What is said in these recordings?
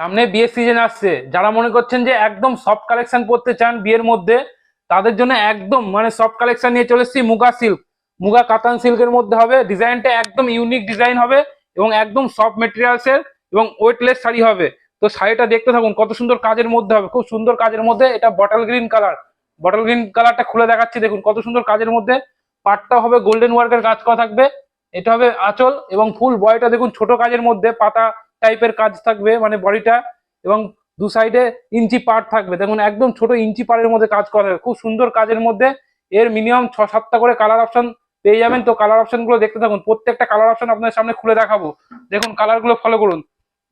সামনে বিয়ের সিজন আসছে। যারা মনে করছেন যে একদম সফট কালেকশন পড়তে চান বিয়ের মধ্যে, তাদের জন্য একদম মানে সফট কালেকশন নিয়ে চলে এসেছি মুগা সিল্ক মুগা কাতান সিল্কের মধ্যে হবে ডিজাইনটা একদম ইউনিক ডিজাইন হবে এবং একদম সফট মেটেরিয়ালস এর এবং ওয়েটলেস শাড়ি হবে। তো শাড়িটা দেখতে থাকুন, কত সুন্দর কাজের মধ্যে হবে, খুব সুন্দর কাজের মধ্যে এটা bottle green colour bottle green কালারটা খুলে দেখাচ্ছি, দেখুন কত সুন্দর কাজের মধ্যে। পাটটা হবে গোল্ডেন ওয়ার্কের কাজ করা থাকবে, এটা হবে আঁচল এবং ফুল বডিটা দেখুন ছোট কাজের মধ্যে, পাতা টাইপের কাজ থাকবে মানে বডিটা, এবং দু সাইডে ইঞ্চি পার থাকবে। দেখুন, একদম ছোট ইঞ্চি পাড়ের মধ্যে কাজ করা থাকবে খুব সুন্দর কাজের মধ্যে এর মিনিমাম ছ সাতটা করে কালার অপশন পেয়ে যাবেন। তো কালার অপশনগুলো দেখতে থাকুন। প্রত্যেকটা কালার অপশন আপনাদের সামনে খুলে দেখাবো। দেখুন কালারগুলো ফলো করুন।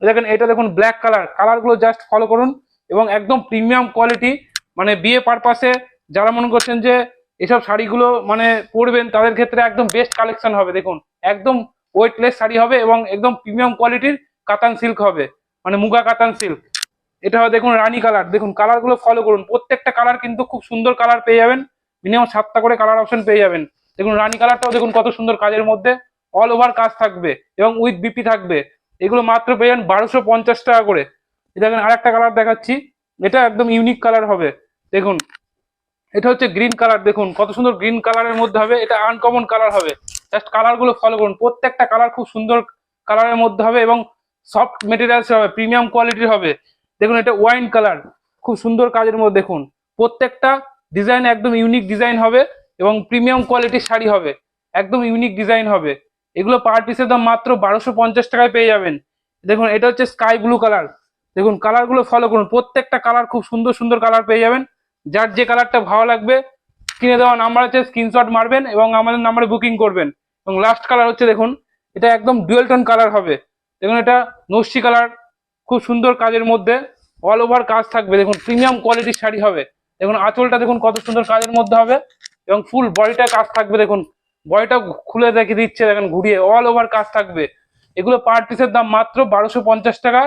দেখেন, এটা দেখুন ব্ল্যাক কালার কালারগুলো জাস্ট ফলো করুন এবং একদম প্রিমিয়াম কোয়ালিটি মানে বিয়ে পারপাসে যারা মনে করছেন যে এসব শাড়িগুলো মানে পরবেন, তাদের ক্ষেত্রে একদম বেস্ট কালেকশন হবে। দেখুন, একদম ওয়েটলেস শাড়ি হবে এবং একদম প্রিমিয়াম কোয়ালিটির কাতান সিল্ক হবে। মানে মুগা কাতান সিল্ক এটা দেখুন রানী কালার দেখুন কালারগুলো ফলো করুন। প্রত্যেকটা কালার কিন্তু খুব সুন্দর কালার পেয়ে যাবেন। মিনিমাম সাতটা করে কালার অপশন পেয়ে যাবেন। দেখুন রানী কালারটাও দেখুন কত সুন্দর কাজের মধ্যে। অল ওভার কাজ থাকবে এবং উইথ বিপি থাকবে। এগুলো মাত্র পেয়ে যাবেন বারোশো পঞ্চাশ টাকা করে। এটা দেখেন আর একটা কালার দেখাচ্ছি। এটা একদম ইউনিক কালার হবে। দেখুন, এটা হচ্ছে গ্রিন কালার দেখুন, কত সুন্দর গ্রিন কালারের মধ্যে হবে। এটা আনকমন কালার হবে। জাস্ট কালারগুলো ফলো করুন। প্রত্যেকটা কালার খুব সুন্দর কালারের মধ্যে হবে এবং সফট মেটেরিয়ালস হবে প্রিমিয়াম কোয়ালিটির হবে। দেখুন, এটা ওয়াইন কালার খুব সুন্দর কাজের মধ্যে দেখুন। প্রত্যেকটা ডিজাইন একদম ইউনিক ডিজাইন হবে এবং প্রিমিয়াম কোয়ালিটির শাড়ি হবে। একদম ইউনিক ডিজাইন হবে। এগুলো পার পিসের দাম মাত্র বারোশো পঞ্চাশ টাকায় পেয়ে যাবেন। দেখুন, এটা হচ্ছে স্কাই ব্লু কালার দেখুন কালারগুলো ফলো করুন। প্রত্যেকটা কালার খুব সুন্দর সুন্দর কালার পেয়ে যাবেন। যার যে কালারটা ভালো লাগবে স্ক্রিনে দেওয়া নাম্বার হচ্ছে স্ক্রিনশট মারবেন এবং আমাদের নাম্বারে বুকিং করবেন। এবং লাস্ট কালার হচ্ছে, দেখুন, এটা একদম ডুয়েল টোন কালার হবে। দেখুন এটা নস্যি কালার, খুব সুন্দর কাজের মধ্যে অল ওভার কাজ থাকবে। দেখুন প্রিমিয়াম কোয়ালিটির শাড়ি হবে। দেখুন, আঁচলটা দেখুন কত সুন্দর কাজের মধ্যে হবে। এবং ফুল বডিটা কাজ থাকবে, দেখুন। বডিটা খুলে দেখে দিচ্ছে, দেখেন, ঘুরিয়ে অল ওভার কাজ থাকবে। এগুলো পার পিসের দাম মাত্র বারোশো পঞ্চাশ টাকা।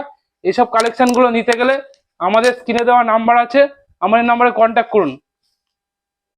এইসব কালেকশনগুলো নিতে গেলে আমাদের স্ক্রিনে দেওয়া নাম্বার আছে। আমাদের নাম্বারে কন্ট্যাক্ট করুন।